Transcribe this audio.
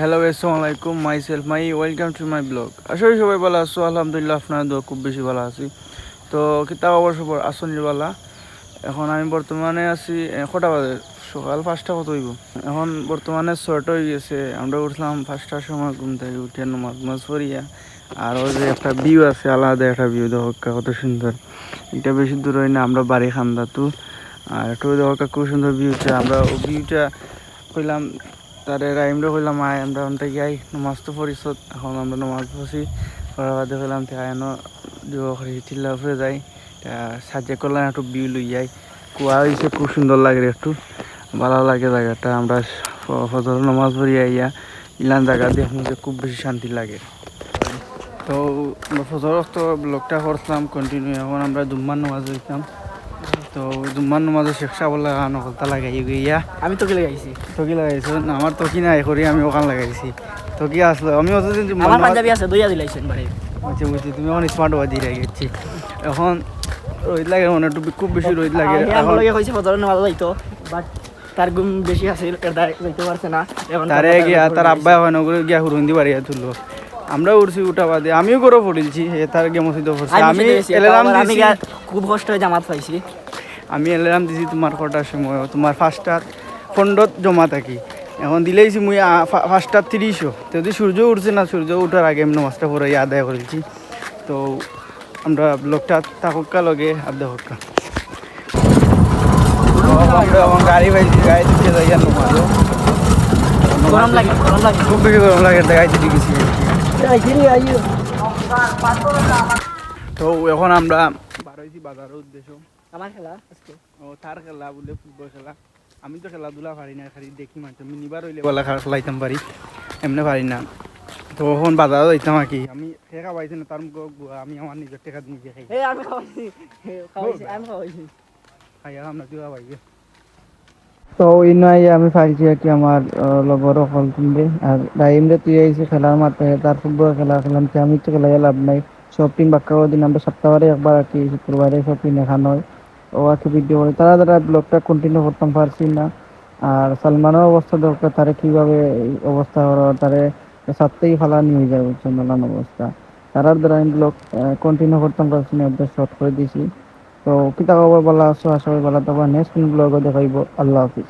Hello আসসালামু আলাইকুম my self my welcome to my blog আসলে সবাই ভালো আছো। আলহামদুলিল্লাহ, আপনার দোয়া খুব বেশি ভালো আছি। তো কিতাব অবশ্য আসনির বেলা এখন আমি বর্তমানে আছি কটা বাজে? সকাল পাঁচটা কত হইব? এখন বর্তমানে ছয়টা হয়ে গেছে। আমরা উঠলাম পাঁচটার সময় ঘুম থেকে উঠে নমাজ মাছ পড়িয়া। আর ওই যে একটা ভিউ আছে, আলাদা একটা ভিউ দেখা কত সুন্দর। এটা বেশি দূর হয় না, আমরা বাড়ি খান্দা তো আর একটু দেখা খুব সুন্দর ভিউটা আমরা ভিউটা কইলাম তারে রাইমরে কইলাম আয় আমরা অন্তে যাই নমাজ তো পড়িস এখন আমরা নমাজ পড়ছি পড়ার বাদে কইলাম তে আয়ন উপরে যাই সাজে করলাম, একটু ভিউ লই যাই কুয়া হয়েছে খুব সুন্দর লাগে একটু, ভালো লাগে জায়গাটা, আমরা ফজর নমাজ পড়ি আইয়া, ইলান জায়গা দেখুন যে খুব বেশি শান্তি লাগে। তো, আমরা ফজর তো ব্লগটা করছিলাম কন্টিনিউ এখন আমরা জুম্মার নমাজ হইতাম তো জুম্মার নমাজে শেখ সাবল্লা নকলতা লাগাই আমি তোকে লাগাইছি। তকি লাগাইছো? না আমার নাই করি আমি ওখান লাগাইছি। আসলো আমি অতদিন আমার পাঞ্জাবি আছে দইয়া দিলাইছেন বাড়ি। বুঝছি বুঝছি তুমি এখন স্মার্ট ওয়া দিয়ে গেছি। এখন রোদ লাগে মনে একটু খুব বেশি রোদ লাগে। এখন লগে কইছি ফজর নামাজ যাইতো বাট তার ঘুম বেশি আছে এটা যাইতে পারছে না। তারে গিয়া তার আব্বা হয় ওগুলো গিয়া হুরুন্দি বাড়িয়া তুললো। আমরা উঠছি উঠা বাদে আমিও করে পড়েছি হে তার গিয়ে মসজিদ পড়ছি আমি এলারাম দিছি। খুব কষ্ট হয়ে জামাত পাইছি। আমি এলারাম দিছি তোমার কটার সময় তোমার ফার্স্টটার ফন্ডত জমা থাকি। এখন দিলেইছি মুই ফার্স্টটার তিরিশও যদি সূর্য উঠছে না সূর্য উঠার আগে আমি নামাজটা পড়ে আদায় করেছি তো আমরা ব্লগটা থাকুকা লগে আদায় হক্কা। গাড়ি পাইছি গাড়ি দিতে যাই আর নামাজও গরম লাগে গরম লাগে। খুব বেশি গরম লাগে গাড়িতে ঢুকেছি তো এখন আমরা বারোইছি বাজারের উদ্দেশ্য। আমার খেলা আজকে? ও তার খেলা বলে ফুটবল খেলা। আমি তো খেলাধুলা পারি না খালি দেখি মাত্র আমি নিবার হইলে বলা খেলাইতাম পারি এমনি পারি না। তো এখন বাজারও যাইতাম আর কি। আমি টেকা পাইছি না তার আমি আমার নিজের টেকা নিজে খাই। আমি খাওয়াইছি। খাওয়াইছি আমি খাওয়াইছি। খাইয়া আমরা দিবা পাইবে তো ওই নয়, আমি পাইছি আর কি আমার লগর হল কিনবে আর রাইমরে তুই আইসি খেলার মাঠে তার ফুটবল খেলা খেলাম কি আমি তো খেলাই লাভ নাই। সব বাক্কা দিন আমরা সপ্তাহে একবার আর কি শুক্রবারে সব টিম এখান হয় ও আর কি ভিডিও করে তারা তারা ব্লগটা কন্টিনিউ করতাম পারছি না। আর সালমানের অবস্থা দরকার তারে কীভাবে অবস্থা হলো তারে সাথেই ফালা নিয়ে যায় নানান অবস্থা তারার দ্বারা আমি ব্লগ কন্টিনিউ করতাম পারছি না শর্ট করে দিছি। তো কিতা খবর বলা আছো আশা করি ভালো থাকবা নেক্সট ব্লগ দেখাইব। আল্লাহ হাফিজ।